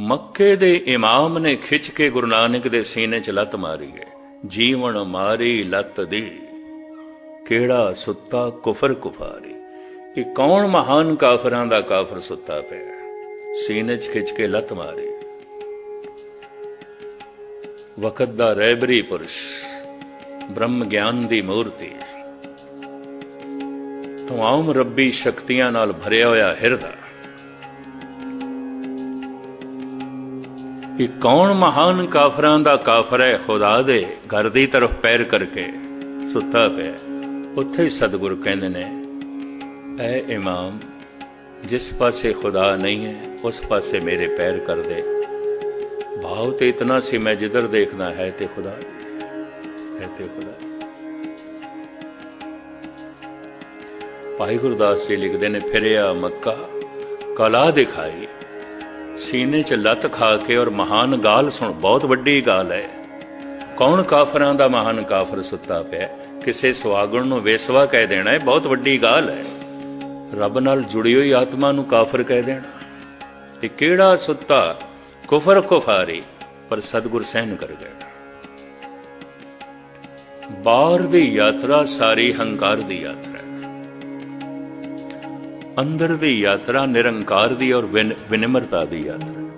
ਮੱਕੇ ਦੇ ਇਮਾਮ ਨੇ ਖਿੱਚ ਕੇ ਗੁਰੂ ਨਾਨਕ ਦੇ ਸੀਨੇ 'ਚ ਲੱਤ ਮਾਰੀ ਹੈ। ਜੀਵਨ ਮਾਰੀ ਲੱਤ ਦੀ। ਕਿਹੜਾ ਸੁੱਤਾ ਕੁਫਰ ਕੁਫਾਰੀ। ਇਹ ਕੌਣ ਮਹਾਨ ਕਾਫਰਾਂ ਦਾ ਕਾਫਰ ਸੁੱਤਾ ਪਿਆ ਸੀਨੇ 'ਚ ਖਿੱਚ ਕੇ ਲੱਤ ਮਾਰੀ। ਵਕਤ ਦਾ ਰੈਬਰੀ ਪੁਰਸ਼, ਬ੍ਰਹਮ ਗਿਆਨ ਦੀ ਮੂਰਤੀ। ਤਮਾਮ ਰੱਬੀ ਸ਼ਕਤੀਆਂ ਨਾਲ ਭਰਿਆ ਹੋਇਆ ਹਿਰਦਾ। ਕਿ ਕੌਣ ਮਹਾਨ ਕਾਫਰਾਂ ਦਾ ਕਾਫਰ ਹੈ? ਖੁਦਾ ਦੇ ਘਰ ਦੀ ਤਰਫ ਪੈਰ ਕਰਕੇ ਸੁੱਤਾ ਪਿਆ ਉੱਥੇ ਹੀ ਸਤਿਗੁਰ ਕਹਿੰਦੇ ਨੇ, ਐ ਇਮਾਮ, ਜਿਸ ਪਾਸੇ ਖੁਦਾ ਨਹੀਂ ਹੈ, ਉਸ ਪਾਸੇ ਮੇਰੇ ਪੈਰ ਕਰ ਦੇ। ਭਾਵ ਤੇ ਇਤਨਾ ਸੀ ਮੈਂ ਜਿੱਧਰ ਦੇਖਣਾ ਹੈ ਤੇ ਖੁਦਾ, ਹੈ ਤੇ ਖੁਦਾ। ਭਾਈ ਗੁਰਦਾਸ ਜੀ ਲਿਖਦੇ ਨੇ, ਫਿਰਿਆ ਮੱਕਾ, ਕਲਾ ਦਿਖਾਈ। ਸੀਨੇ 'ਚ ਲੱਤ ਖਾ ਕੇ ਔਰ ਮਹਾਨ ਗਾਲ ਸੁਣ, ਬਹੁਤ ਵੱਡੀ ਗਾਲ ਹੈ। ਕੌਣ ਕਾਫਰਾਂ ਦਾ ਮਹਾਨ ਕਾਫਰ ਸੁੱਤਾ ਪਿਆ? ਕਿਸੇ ਸੁਆਗਣ ਨੂੰ ਵੇਸਵਾ ਕਹਿ ਦੇਣਾ ਹੈ ਬਹੁਤ ਵੱਡੀ ਗਾਲ ਹੈ। ਰੱਬ ਨਾਲ ਜੁੜੀ ਹੋਈ ਆਤਮਾ ਨੂੰ ਕਾਫਰ ਕਹਿ ਦੇਣਾ। ਇਹ ਕਿਹੜਾ ਸੁੱਤਾ? ਕੁਫਰ ਕੁਫਾਰੀ, ਪਰ ਸਤਗੁਰ ਸਹਿਨ ਕਰ ਗਿਆ ਬਾਹਰ ਦੀ ਯਾਤਰਾ, ਸਾਰੀ ਹੰਕਾਰ ਦੀ ਯਾਤਰਾ। ਅੰਦਰ ਦੀ ਯਾਤਰਾ ਨਿਰੰਕਾਰ ਦੀ ਔਰ ਵਿਨ- ਵਿਨਮਰਤਾ ਦੀ ਯਾਤਰਾ।